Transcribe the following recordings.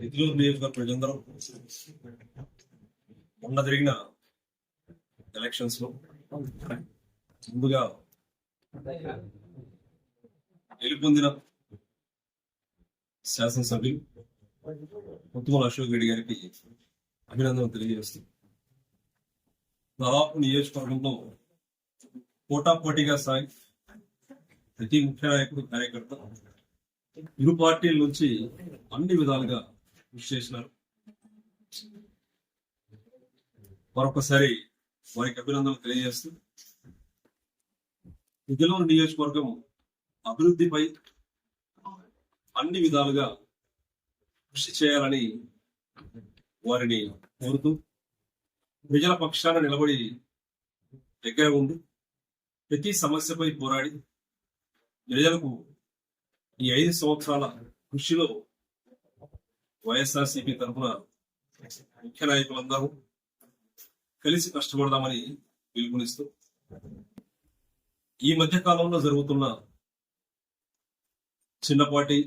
ఇదిలూరు నియోజకవర్గ ప్రజలందరూ మొన్న జరిగిన ఎలక్షన్స్లో ముందుగా గెలుపొందిన శాసనసభ్యులు ముత్తుమల అశోక్ రెడ్డి గారికి అభినందనలు తెలియజేస్తూ దాదాపు నియోజకవర్గంలో పోటాపోటీగా సాగి ప్రతి ముఖ్య నాయకుడు కార్యకర్త ఇరు పార్టీల నుంచి అన్ని విధాలుగా కృషి చేసినారు. మరొకసారి వారికి అభినందనలు తెలియజేస్తూ విజయనగరం నియోజకవర్గం అభివృద్ధిపై అన్ని విధాలుగా కృషి చేయాలని వారిని కోరుతూ ప్రజల పక్షాన నిలబడి దగ్గర ఉండి ప్రతి సమస్యపై పోరాడి ప్రజలకు ఈ ఐదు సంవత్సరాల కృషిలో వైఎస్ఆర్సీపీ తరఫున ముఖ్య నాయకులందరూ కలిసి కష్టపడదామని పిలుపునిస్తూ ఈ మధ్య కాలంలో జరుగుతున్న చిన్నపాటి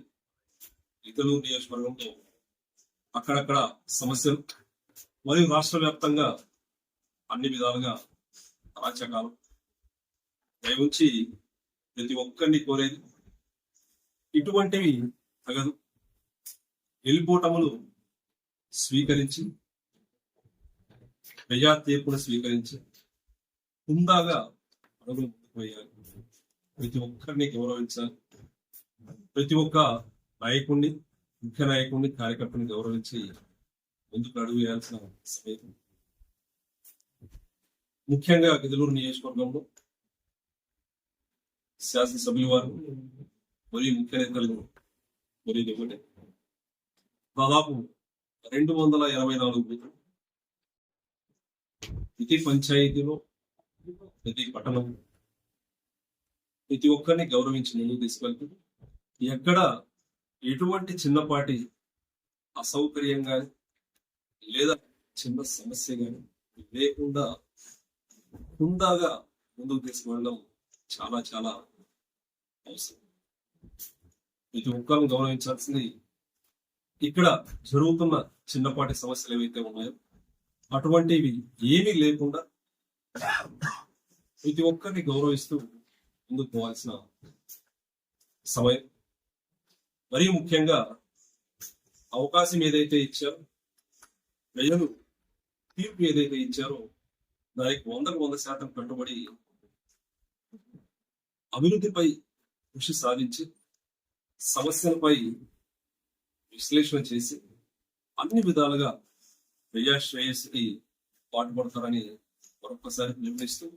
ఇతరు నియోజకవర్గంలో అక్కడక్కడ సమస్యలు మరియు రాష్ట్ర వ్యాప్తంగా అన్ని విధాలుగా అరాచకాలు. దయవుంచి ప్రతి ఒక్కరిని కోరేది ఇటువంటివి తగదు. వెళ్ళిపోవటములు స్వీకరించి ప్రజా తీర్పును స్వీకరించి హుందాగా అడుగులు ముందుకుపోయారు ప్రతి ఒక్కరిని గౌరవించాలి. ప్రతి ఒక్క నాయకుడిని ముఖ్య నాయకుడిని కార్యకర్తని గౌరవించి ముందుకు అడుగు వేయాల్సిన సమయం. ముఖ్యంగా గిదలూరు నియోజకవర్గంలో శాసనసభ్యుల వారు మరియు ముఖ్యంగా నేతలు మరియు ఒకటి. దాదాపు రెండు వందల ఇరవై నాలుగు ప్రతి పంచాయతీలో ప్రతి పట్టణం ప్రతి ఒక్కరిని గౌరవించి ముందుకు తీసుకెళ్తుంది. ఎక్కడ ఎటువంటి చిన్నపాటి అసౌకర్యం కానీ లేదా చిన్న సమస్య కానీ లేకుండా హుందాగా ముందుకు తీసుకువెళ్ళడం చాలా చాలా అవసరం. ప్రతి ఒక్కరిని గౌరవించాల్సింది ఇక్కడ జరుగుతున్న చిన్నపాటి సమస్యలు ఏవైతే ఉన్నాయో అటువంటివి ఏమీ లేకుండా ప్రతి ఒక్కరిని గౌరవిస్తూ ముందుకు పోవాల్సిన సమయం. మరీ ముఖ్యంగా అవకాశం ఏదైతే ఇచ్చారో ప్రజలు తీర్పు ఏదైతే ఇచ్చారో దానికి వందకు వంద శాతం కట్టుబడి అభివృద్ధిపై కృషి సాధించి సమస్యలపై విశ్లేషణ చేసి అన్ని విధాలుగా ప్రజా శ్రేయస్సుకి పాటుపడతారని మరొకసారి నిర్ణయిస్తూ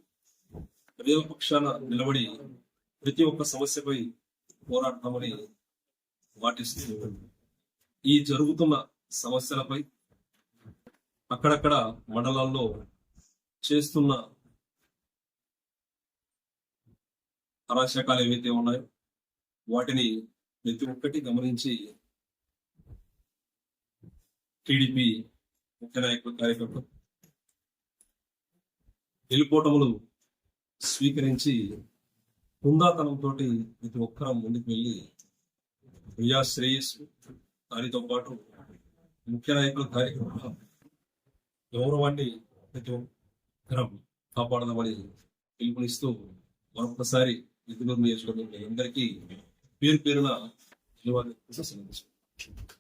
ప్రజల పక్షాన నిలబడి ప్రతి ఒక్క సమస్యపై పోరాడతామని పాటిస్తూ ఈ జరుగుతున్న సమస్యలపై అక్కడక్కడ మండలాల్లో చేస్తున్న అరాచకాలు ఏవైతే ఉన్నాయో వాటిని ప్రతి ఒక్కటి గమనించి టీడీపీ ముఖ్య నాయకులు కార్యకర్తలు వెళ్ళిపోవటములు స్వీకరించి హుందాతనంతో ప్రతి ఒక్కరం ముందుకు వెళ్ళి ప్రజా శ్రేయస్సు దానితో పాటు ముఖ్య నాయకుల కార్యక్రమం గౌరవాన్ని ప్రతి ఒక్కరం కాపాడదామని పిలుపునిస్తూ మరొకసారి ఇదిగో నియోజకవర్గం అందరికీ పేరు పేరున ధన్యవాదాలు.